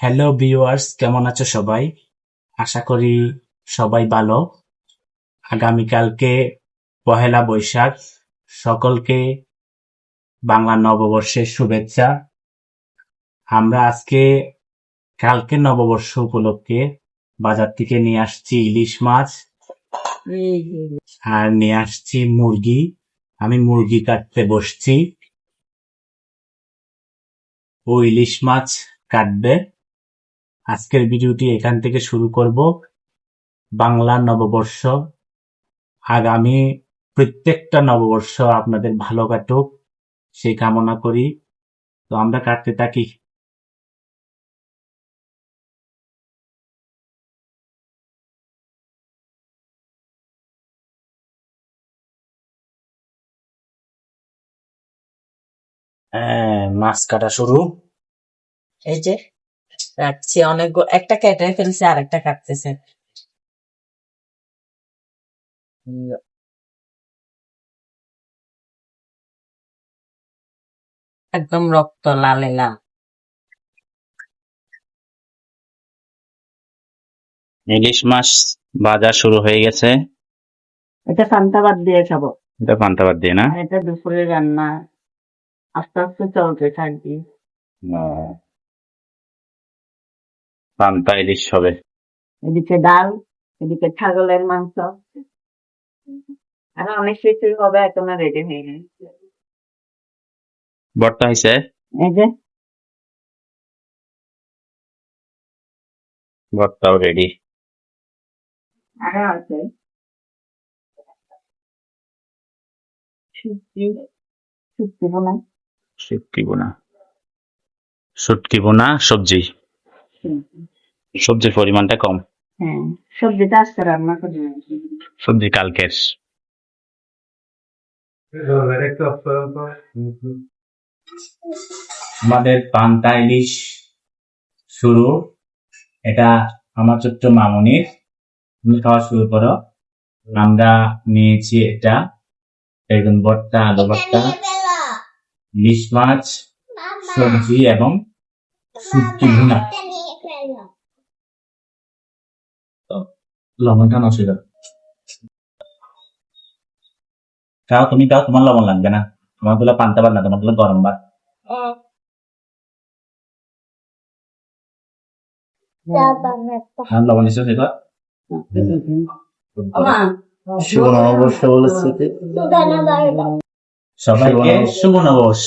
Hello viewers কেমন আছো সবাই? আশা করি সবাই ভালো। আগামীকালকে পহেলা বৈশাখ। সকলকে বাংলা নববর্ষের শুভেচ্ছা। আমরা আজকে কালকে নববর্ষ উপলক্ষে বাজার থেকে নিয়ে আসছি ইলিশ মাছ আর নিয়ে আসছি মুরগি। আমি মুরগি কাটতে বসছি। ও ইলিশ মাছ কাটবে। আজকের ভিডিওটি এখান থেকে শুরু করব। বাংলা নববর্ষ। আগামী প্রত্যেকটা নববর্ষ আপনাদের ভালো কাটুক সেই কামনা করি। তো আমরা কাটতে থাকি। হ্যাঁ, মাছ কাটা শুরু। এই যে। রাখছি। অনেক একটা কেটে ফেলছে আর একটা কাটতেছে। একদম রক্ত লালে লাল। ইলিশ মাছ বাজার শুরু হয়ে গেছে। এটা সান্তাবাদ দিয়ে খাব। এটা পান্তাবাদ দিয়ে না? এটা দুপুরে রান্না। আস্তে আস্তে চলতে থাকবি পান্তা ইলিশ হবে। এদিকে ডাল এদিকে ছাগলের মাংস। আর অনেক কিছুই হবে এখন রেডি হয়ে গেছে ভর্তা হয়েছে এই যে। ভর্তাও রেডি আরও আছে। শুটকি শুটকি বোনা। শুটকি বোনা। শুটকি বোনা সবজি। সবজির পরিমাণটা কম। হ্যাঁ সবজিটা আজকে রান্না করি সবজি কালকের। আমাদের পান্তা ইলিশ শুরু। এটা আমার ছোট্ট মামনির। তুমি খাওয়া শুরু করো। আমরা নিয়েছি এটা। বেগুন ভর্তা আলু ভর্তা ইলিশ মাছ সবজি এবং ভুনা। খাও তুমি খাও তোমার লবণ লাগবে না। তোমারগুলো পান্তা ভাত না তোমারগুলো গরম ভাত। লবণ সেটা নববর্ষ বলেছে কি? সবাইকে শুভ নববর্ষ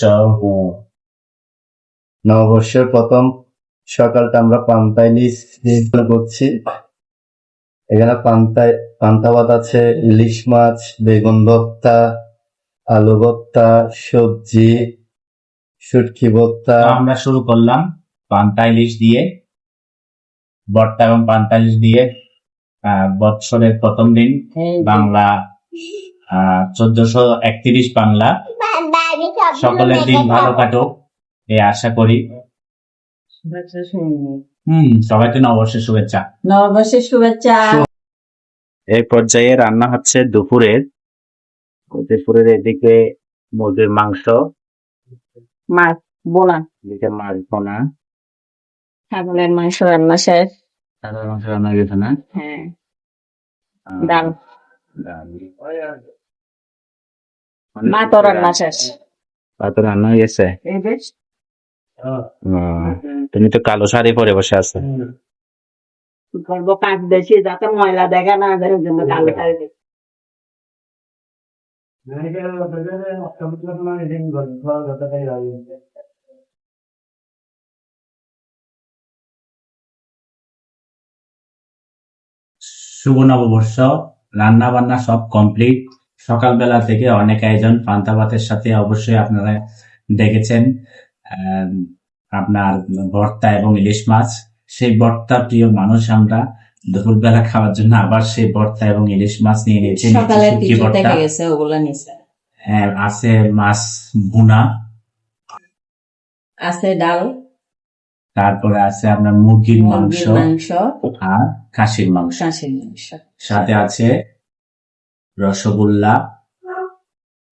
নববর্ষের প্রথম সকালটা আমরা পান্তা ইলিশ দিয়ে করছি। এখানে পান্তায় পান্তা ভাত আছে ইলিশ মাছ বেগুন ভর্তা আলু ভর্তা সবজি শুটকি ভর্তা। আমরা শুরু করলাম পান্তা ইলিশ দিয়ে ভর্তা এবং পান্তা ইলিশ দিয়ে আহ, বৎসরের প্রথম দিন বাংলা চোদ্দশো একত্রিশ বাংলা। সকলের দিন ভালো কাটুক এই আশা করি। হম সবাইকে নববর্ষের শুভেচ্ছা। নববর্ষের শুভেচ্ছা। এই পর্যায়ে রান্না হচ্ছে দুপুরের দুপুরের এদিকে মুরগির মাংস। মাছ বোনা। এদিকে মাছ বোনা। ছাগলের মাংস রান্না শেষ। সাদা মাংস রান্না গেছে না? হ্যাঁ। ডাল। ডাল। মা তো রান্না শেষ। ভাত রান্না হয়ে গেছে? এই বেশ। আহ, তুমি তো কালো শাড়ি পরে বসে আছো। করব কাজ বেশি যাতে ময়লা দেখা না যায় জন্য কালো শাড়ি শুভ নববর্ষ রান্না বান্না সব কমপ্লিট সকালবেলা থেকে অনেক আয়োজন পান্তা ভাতের সাথে অবশ্যই আপনারা দেখেছেন। আহ, আপনার ভর্তা এবং ইলিশ মাছ। সেই ভর্তা প্রিয় মানুষ আমরা দুপুরবেলা খাওয়ার জন্য আবার সেই ভর্তা এবং ইলিশ মাছ নিয়ে নিয়েছি হ্যাঁ, আছে মাছ বুনা আছে ডাল। তারপরে আছে আপনার মুরগির মাংস আর খাসির মাংস। সাথে আছে রসগোল্লা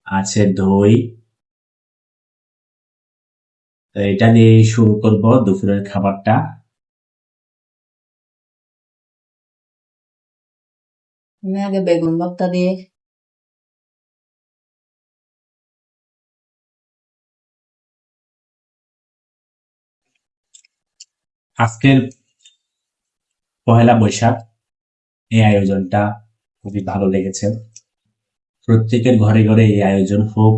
আছে দই তো এটা দিয়ে শুরু করব দুপুরের খাবারটা। আমি আগে বেগুন ভর্তা দিয়ে আজকের পহেলা বৈশাখ এই আয়োজনটা খুবই ভালো লেগেছে। প্রত্যেকের ঘরে ঘরে এই আয়োজন হোক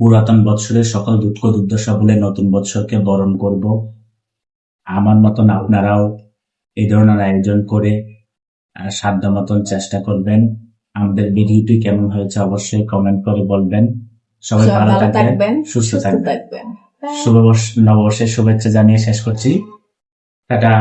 পুরাতন বৎসরের সকল দুঃখ দুর্দশা বলে নতুন বৎসরকে বরণ করব। আমার মতন আপনারাও এই ধরনের আয়োজন করে সাধ্য মতন চেষ্টা করবেন। আমাদের ভিডিওটি কেমন হয়েছে অবশ্যই কমেন্ট করে বলবেন। সবাই ভালো থাকবেন সুস্থ থাকবেন। শুভবর্ষ নববর্ষের শুভেচ্ছা জানিয়ে শেষ করছি। টাটা।